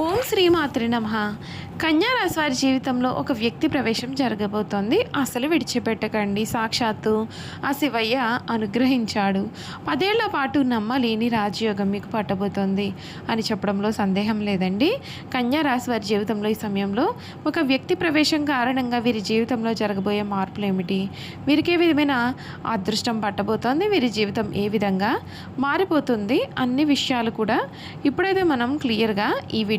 ఓం శ్రీమాతృ నమ. కన్యారాశి వారి జీవితంలో ఒక వ్యక్తి ప్రవేశం జరగబోతోంది. అసలు విడిచిపెట్టకండి సాక్షాత్తు ఆ శివయ్య అనుగ్రహించాడు. పదేళ్ళ పాటు నమ్మలేని రాజయోగం మీకు పట్టబోతోంది అని చెప్పడంలో సందేహం లేదండి. కన్యారాశి వారి జీవితంలో ఈ సమయంలో ఒక వ్యక్తి ప్రవేశం కారణంగా వీరి జీవితంలో జరగబోయే మార్పులు ఏమిటి? వీరికి ఏ విధమైన అదృష్టం పట్టబోతోంది? వీరి జీవితం ఏ విధంగా మారిపోతుంది? అన్ని విషయాలు కూడా ఇప్పుడైతే మనం క్లియర్గా ఈ వీడియో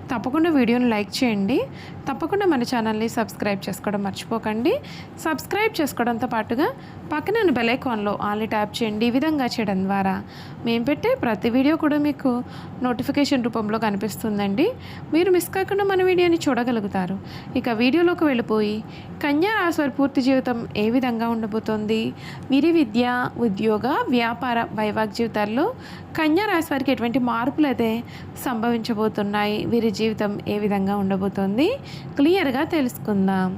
తప్పకుండా వీడియోని లైక్ చేయండి. తప్పకుండా మన ఛానల్ని సబ్స్క్రైబ్ చేసుకోవడం మర్చిపోకండి. సబ్స్క్రైబ్ చేసుకోవడంతో పాటుగా పక్కన బెల్ ఐకాన్లో ఆల్ని ట్యాప్ చేయండి. ఈ విధంగా చేయడం ద్వారా మేము పెట్టే ప్రతి వీడియో కూడా మీకు నోటిఫికేషన్ రూపంలో కనిపిస్తుందండి. మీరు మిస్ కాకుండా మన వీడియోని చూడగలుగుతారు. ఇక వీడియోలోకి వెళ్ళిపోయి కన్యా రాశి వారి పూర్తి జీవితం ఏ విధంగా ఉండబోతోంది? వీరి విద్య ఉద్యోగ వ్యాపార వైవాహిక జీవితాల్లో కన్యా రాశి వారికి ఎటువంటి మార్పులు అయితే సంభవించబోతున్నాయి. వీరి జీవితం ఏ విధంగా ఉండబోతోంది? క్లియర్గా తెలుసుకుందాం.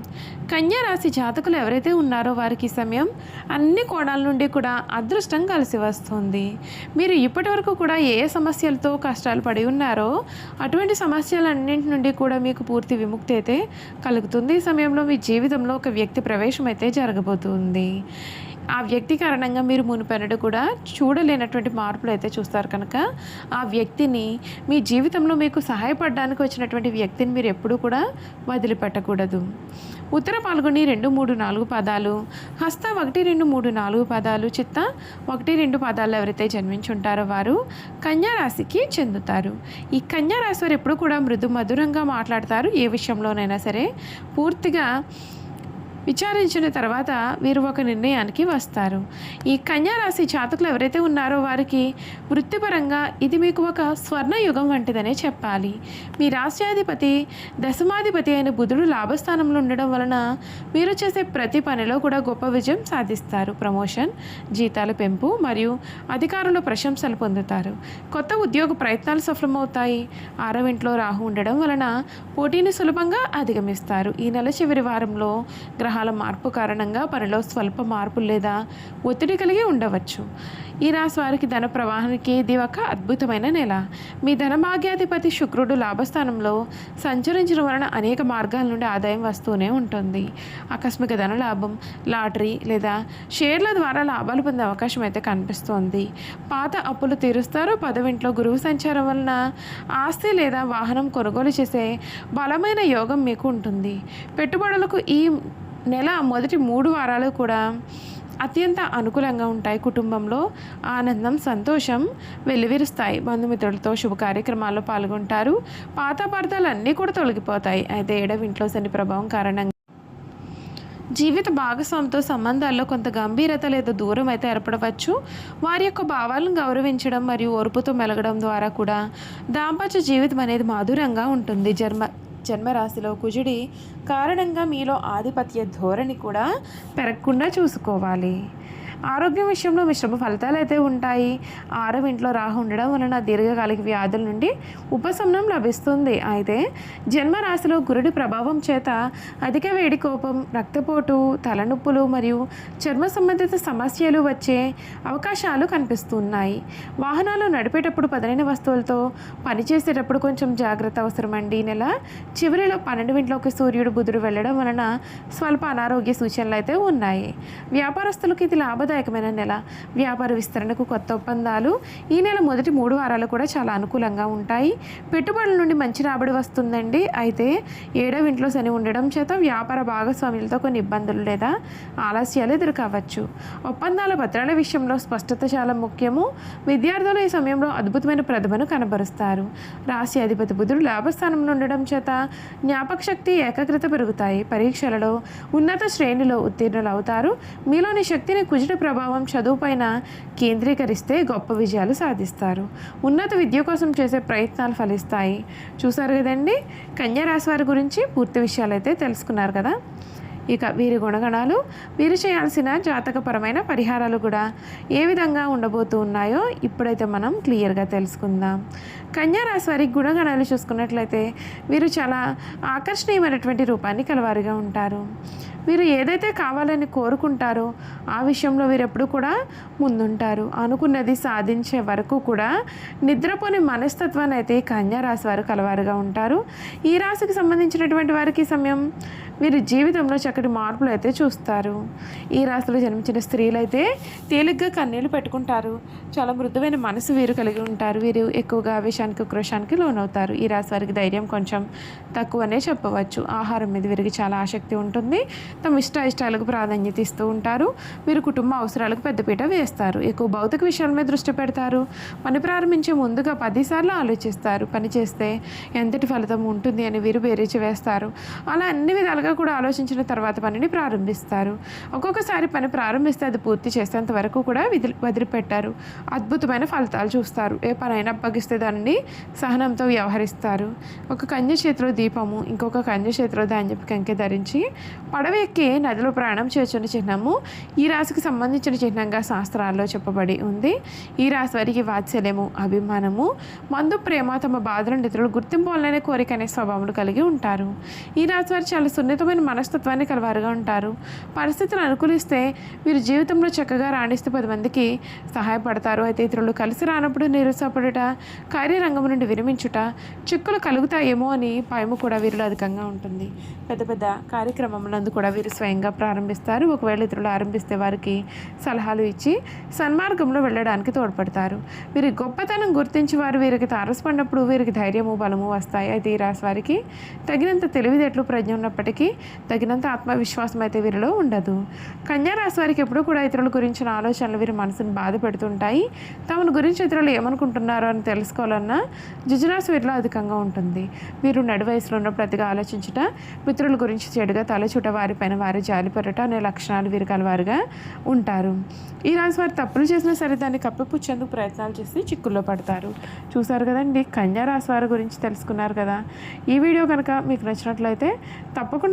కన్యా రాశి జాతకులు ఎవరైతే ఉన్నారో వారికి సమయం అన్ని కోణాల నుండి కూడా అదృష్టం కలిసి వస్తుంది. మీరు ఇప్పటి వరకు కూడా ఏ ఏ సమస్యలతో కష్టాలు పడి ఉన్నారో అటువంటి సమస్యలన్నింటి నుండి కూడా మీకు పూర్తి విముక్తి అయితే కలుగుతుంది. ఈ సమయంలో మీ జీవితంలో ఒక వ్యక్తి ప్రవేశం అయితే జరగబోతుంది. ఆ వ్యక్తి కారణంగా మీరు మునిపెనడు కూడా చూడలేనటువంటి మార్పులు అయితే చూస్తారు కనుక ఆ వ్యక్తిని మీ జీవితంలో మీకు సహాయపడడానికి వచ్చినటువంటి వ్యక్తిని మీరు ఎప్పుడూ కూడా వదిలిపెట్టకూడదు. ఉత్తర పాల్గొని రెండు మూడు నాలుగు పదాలు హస్త ఒకటి రెండు మూడు నాలుగు పదాలు చిత్త ఒకటి రెండు పదాలు ఎవరైతే జన్మించుంటారో వారు కన్యారాశికి చెందుతారు. ఈ కన్యారాశి వారు ఎప్పుడు కూడా మృదు మధురంగా మాట్లాడతారు ఏ విషయంలోనైనా సరే. పూర్తిగా విచారించిన తర్వాత వీరు ఒక నిర్ణయానికి వస్తారు. ఈ కన్యారాశి జాతకులు ఎవరైతే ఉన్నారో వారికి వృత్తిపరంగా ఇది మీకు ఒక స్వర్ణయుగం వంటిదనే చెప్పాలి. మీ రాష్ట్రాధిపతి దశమాధిపతి అయిన బుధుడు లాభస్థానంలో ఉండడం వలన మీరు చేసే ప్రతి పనిలో కూడా గొప్ప విజయం సాధిస్తారు. ప్రమోషన్ జీతాల పెంపు మరియు అధికారుల ప్రశంసలు పొందుతారు. కొత్త ఉద్యోగ ప్రయత్నాలు సఫలమవుతాయి. ఆరవ ఇంట్లో రాహు ఉండడం వలన పోటీని సులభంగా అధిగమిస్తారు. ఈ నెల చివరి వారంలో గ్రహాల మార్పు కారణంగా పనిలో స్వల్ప మార్పు లేదా ఒత్తిడి కలిగి ఉండవచ్చు. ఈ రాశి వారికి ధన ప్రవాహానికి ఇది ఒక అద్భుతమైన నెల. మీ ధనభాగ్యాధిపతి శుక్రుడు లాభస్థానంలో సంచరించడం వలన అనేక మార్గాల నుండి ఆదాయం వస్తూనే ఉంటుంది. ఆకస్మిక ధన లాభం లాటరీ లేదా షేర్ల ద్వారా లాభాలు పొందే అవకాశం అయితే కనిపిస్తోంది. పాత అప్పులు తీరుస్తారు. పదవింట్లో గురువు సంచారం వలన ఆస్తి లేదా వాహనం కొనుగోలు చేసే బలమైన యోగం మీకు ఉంటుంది. పెట్టుబడులకు ఈ నెల మొదటి మూడు వారాలు కూడా అత్యంత అనుకూలంగా ఉంటాయి కుటుంబంలో. ఆనందం సంతోషం వెల్లివిరుస్తాయి. బంధుమిత్రులతో శుభ కార్యక్రమాల్లో పాల్గొంటారు. పాత పర్థాలు అన్నీ కూడా తొలగిపోతాయి. అయితే ఏడవ ఇంట్లో శని ప్రభావం కారణంగా జీవిత భాగస్వామితో సంబంధాల్లో కొంత గంభీరత లేదా దూరం అయితే ఏర్పడవచ్చు. వారి యొక్క భావాలను గౌరవించడం మరియు ఓర్పుతో మెలగడం ద్వారా కూడా దాంపత్య జీవితం అనేది మాధురంగా ఉంటుంది. జన్మ జన్మరాశిలో కుజుడి కారణంగా మీలో ఆధిపత్య ధోరణి కూడా పెరగకుండా చూసుకోవాలి. ఆరోగ్యం విషయంలో మిశ్రమ ఫలితాలు అయితే ఉంటాయి. ఆరవ ఇంట్లో రాహు ఉండడం వలన దీర్ఘకాలిక వ్యాధుల నుండి ఉపశమనం లభిస్తుంది. అయితే జన్మరాశిలో గురుడి ప్రభావం చేత అధిక వేడి కోపం రక్తపోటు తలనొప్పులు మరియు చర్మ సంబంధిత సమస్యలు వచ్చే అవకాశాలు కనిపిస్తున్నాయి. వాహనాలు నడిపేటప్పుడు పదనైన వస్తువులతో పనిచేసేటప్పుడు కొంచెం జాగ్రత్త అవసరమండి. ఈ నెల చివరిలో పన్నెండు ఇంట్లోకి సూర్యుడు బుధుడు వెళ్ళడం వలన స్వల్ప అనారోగ్య సూచనలు అయితే ఉన్నాయి. వ్యాపారస్తులకు ఇది లాభదాయకం ఆనందదాయకమైన నెల వ్యాపార విస్తరణకు కొత్త ఒప్పందాలు. ఈ నెల మొదటి మూడు వారాలు కూడా చాలా అనుకూలంగా ఉంటాయి. పెట్టుబడుల నుండి మంచి రాబడి వస్తుందండి. అయితే ఏడవ ఇంట్లో శని ఉండడం చేత వ్యాపార భాగస్వాములతో కొన్ని ఇబ్బందులు లేదా ఆలస్యాలు ఎదుర్కోవచ్చు ఒప్పందాల పత్రాల విషయంలో స్పష్టత చాలా ముఖ్యము. విద్యార్థులు ఈ సమయంలో అద్భుతమైన ప్రతిభను కనబరుస్తారు. రాశి అధిపతి బుధుడు లాభస్థానంలో ఉండడం చేత జ్ఞాపక శక్తి ఏకాగ్రత పెరుగుతాయి. పరీక్షలలో ఉన్నత శ్రేణిలో ఉత్తీర్ణులు అవుతారు మీలోని శక్తిని కుజుట ప్రభావం చదువుపైన కేంద్రీకరిస్తే గొప్ప విజయాలు సాధిస్తారు. ఉన్నత విద్య కోసం చేసే ప్రయత్నాలు ఫలిస్తాయి. చూసారు కదండి? కన్యా రాశి వారి గురించి పూర్తి విషయాలు అయితే తెలుసుకున్నారు కదా? ఇక వీరి గుణగణాలు వీరు చేయాల్సిన జాతకపరమైన పరిహారాలు కూడా ఏ విధంగా ఉండబోతూ ఉన్నాయో ఇప్పుడైతే మనం క్లియర్గా తెలుసుకుందాం. కన్యారాశి వారి గుణగణాలు చూసుకున్నట్లయితే వీరు చాలా ఆకర్షణీయమైనటువంటి రూపాన్ని కలవారిగా ఉంటారు. వీరు ఏదైతే కావాలని కోరుకుంటారో ఆ విషయంలో వీరు ఎప్పుడు కూడా ముందుంటారు. అనుకున్నది సాధించే వరకు కూడా నిద్రపోని మనస్తత్వాన్ని అయితే కన్యారాశి కన్యా రాశి వారు కలవారుగా ఉంటారు. ఈ రాశికి సంబంధించినటువంటి వారికి సమయం వీరి జీవితంలో చక్కటి మార్పులు అయితే చూస్తారు. ఈ రాశిలో జన్మించిన స్త్రీలు అయితే తేలిగ్గా కన్నీళ్ళు పెట్టుకుంటారు. చాలా మృదువైన మనసు వీరు కలిగి ఉంటారు. వీరు ఎక్కువగా ఆవేశానికి ఉక్రోషానికి లోనవుతారు. ఈ రాశి వారికి ధైర్యం కొంచెం తక్కువనే చెప్పవచ్చు. ఆహారం మీద వీరికి చాలా ఆసక్తి ఉంటుంది. తమ ఇష్ట ఇష్టాలకు ప్రాధాన్యత ఇస్తూ ఉంటారు. వీరు కుటుంబ అవసరాలకు పెద్దపీట వేస్తారు. ఎక్కువ భౌతిక విషయాల మీద దృష్టి పెడతారు. పని ప్రారంభించే ముందుగా పదిసార్లు ఆలోచిస్తారు. పని చేస్తే ఎంతటి ఫలితం ఉంటుంది అని వీరు బేరీచి వేస్తారు. అలా అన్ని విధాలుగా కూడా ఆలోచించిన తర్వాత పనిని ప్రారంభిస్తారు. ఒక్కొక్కసారి పని ప్రారంభిస్తే అది పూర్తి చేసేంత వరకు కూడా విధి వదిలిపెట్టారు. అద్భుతమైన ఫలితాలు చూస్తారు. ఏ పనైనా అప్పగిస్తే దానిని సహనంతో వ్యవహరిస్తారు. ఒక కన్య చేతిలో దీపము ఇంకొక కన్య చేతిలో ధాన్యపు కంకె ధరించి పడవ ఎక్కి నదిలో ప్రయాణం చేస్తున్న చిహ్నము ఈ రాశికి సంబంధించిన చిహ్నంగా శాస్త్రాల్లో చెప్పబడి ఉంది. ఈ రాశి వారికి వాత్సల్యము అభిమానము మందు ప్రేమ తమ బాధలను ఇతరులు గుర్తింపు వల్లనే కోరిక అనే స్వభావం కలిగి ఉంటారు. ఈ రాశి వారు చాలా సున్నితమైన మనస్తత్వాన్ని కలవారుగా ఉంటారు. పరిస్థితులు అనుకూలిస్తే వీరు జీవితంలో చక్కగా రాణిస్తే పది మందికి సహాయపడతారు. అయితే ఇతరులు కలిసి రానప్పుడు నిరుత్సాహపడుట కార్యరంగం నుండి విరమించుట చిక్కులు కలుగుతాయేమో అని భయము కూడా వీరిలో అధికంగా ఉంటుంది. పెద్ద పెద్ద కార్యక్రమములందు కూడా వీరు స్వయంగా ప్రారంభిస్తారు. ఒకవేళ ఇతరులు ఆరంభిస్తే వారికి సలహాలు ఇచ్చి సన్మార్గంలో వెళ్ళడానికి తోడ్పడతారు. వీరి గొప్పతనం గుర్తించి వారు వీరికి తారసపడినప్పుడు వీరికి ధైర్యము బలము వస్తాయి. అయితే ఈ రాశి వారికి తగినంత తెలివితేటలు ప్రజ్ఞ ఉన్నప్పటికీ తగినంత ఆత్మవిశ్వాసం అయితే వీరిలో ఉండదు. కన్యా రాశి వారికి ఎప్పుడూ కూడా ఇతరుల గురించిన ఆలోచనలు వీరి మనసును బాధ పెడుతుంటాయి. తమను గురించి ఇతరులు ఏమనుకుంటున్నారో అని తెలుసుకోవాలన్న జిజురాశి వీరిలో అధికంగా ఉంటుంది. వీరు నడి వయసులో ఉన్నప్పుడు అతిగా ఆలోచించుట మిత్రుల గురించి చెడుగా తలచుట వారిపైన వారి జాలిపడట అనే లక్షణాలు వీరు కలవారుగా ఉంటారు. ఈ రాశి వారు తప్పులు చేసినా సరే దాన్ని కప్పిపుచ్చేందుకు ప్రయత్నాలు చేసి చిక్కుల్లో పడతారు. చూసారు కదండి కన్యా రాశి వారి గురించి తెలుసుకున్నారు కదా. ఈ వీడియో కనుక మీకు నచ్చినట్లయితే తప్పకుండా